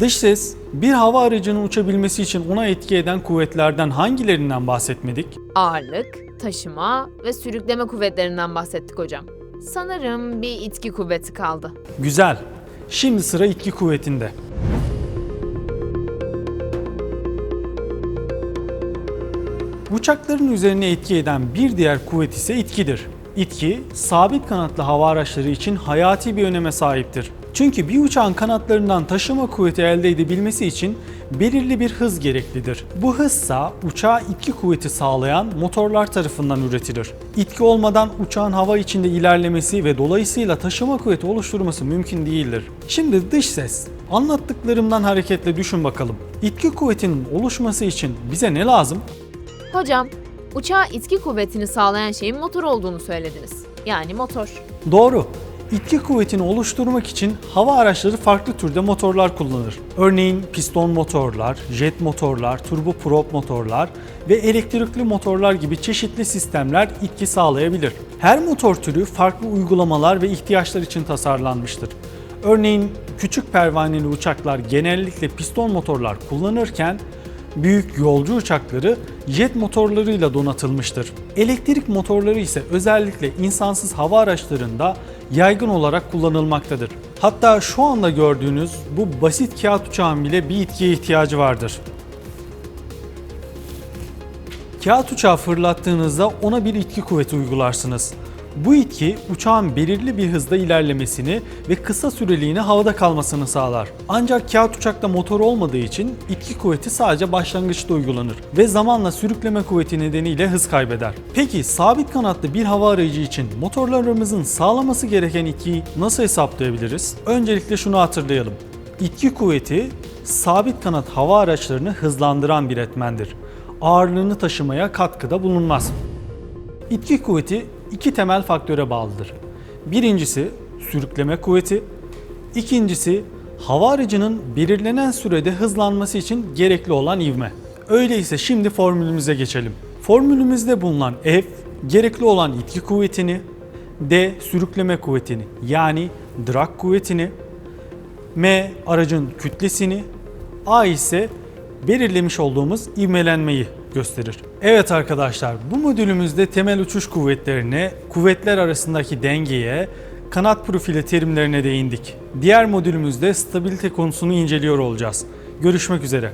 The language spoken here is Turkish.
Dış ses, bir hava aracının uçabilmesi için ona etki eden kuvvetlerden hangilerinden bahsetmedik? Ağırlık, taşıma ve sürükleme kuvvetlerinden bahsettik hocam. Sanırım bir itki kuvveti kaldı. Güzel. Şimdi sıra itki kuvvetinde. Uçakların üzerine etki eden bir diğer kuvvet ise itkidir. İtki, sabit kanatlı hava araçları için hayati bir öneme sahiptir. Çünkü bir uçağın kanatlarından taşıma kuvveti elde edebilmesi için belirli bir hız gereklidir. Bu hızsa uçağa itki kuvveti sağlayan motorlar tarafından üretilir. İtki olmadan uçağın hava içinde ilerlemesi ve dolayısıyla taşıma kuvveti oluşturması mümkün değildir. Şimdi dış ses. Anlattıklarımdan hareketle düşün bakalım. İtki kuvvetinin oluşması için bize ne lazım? Hocam, uçağa itki kuvvetini sağlayan şeyin motor olduğunu söylediniz. Yani motor. Doğru. İtki kuvvetini oluşturmak için hava araçları farklı türde motorlar kullanır. Örneğin piston motorlar, jet motorlar, turboprop motorlar ve elektrikli motorlar gibi çeşitli sistemler itki sağlayabilir. Her motor türü farklı uygulamalar ve ihtiyaçlar için tasarlanmıştır. Örneğin küçük pervaneli uçaklar genellikle piston motorlar kullanırken büyük yolcu uçakları jet motorlarıyla donatılmıştır. Elektrik motorları ise özellikle insansız hava araçlarında yaygın olarak kullanılmaktadır. Hatta şu anda gördüğünüz bu basit kağıt uçağın bile bir itkiye ihtiyacı vardır. Kağıt uçağı fırlattığınızda ona bir itki kuvveti uygularsınız. Bu itki uçağın belirli bir hızda ilerlemesini ve kısa süreliğine havada kalmasını sağlar. Ancak kağıt uçakta motor olmadığı için itki kuvveti sadece başlangıçta uygulanır ve zamanla sürükleme kuvveti nedeniyle hız kaybeder. Peki sabit kanatlı bir hava aracı için motorlarımızın sağlaması gereken itkiyi nasıl hesaplayabiliriz? Öncelikle şunu hatırlayalım. İtki kuvveti sabit kanat hava araçlarını hızlandıran bir etmendir. Ağırlığını taşımaya katkıda bulunmaz. İtki kuvveti iki temel faktöre bağlıdır. Birincisi sürükleme kuvveti, ikincisi hava aracının belirlenen sürede hızlanması için gerekli olan ivme. Öyleyse şimdi formülümüze geçelim. Formülümüzde bulunan F gerekli olan itki kuvvetini, D sürükleme kuvvetini yani drag kuvvetini, M aracın kütlesini, A ise belirlemiş olduğumuz ivmelenmeyi gösterir. Evet arkadaşlar bu modülümüzde temel uçuş kuvvetlerine, kuvvetler arasındaki dengeye, kanat profili terimlerine değindik. Diğer modülümüzde stabilite konusunu inceliyor olacağız. Görüşmek üzere.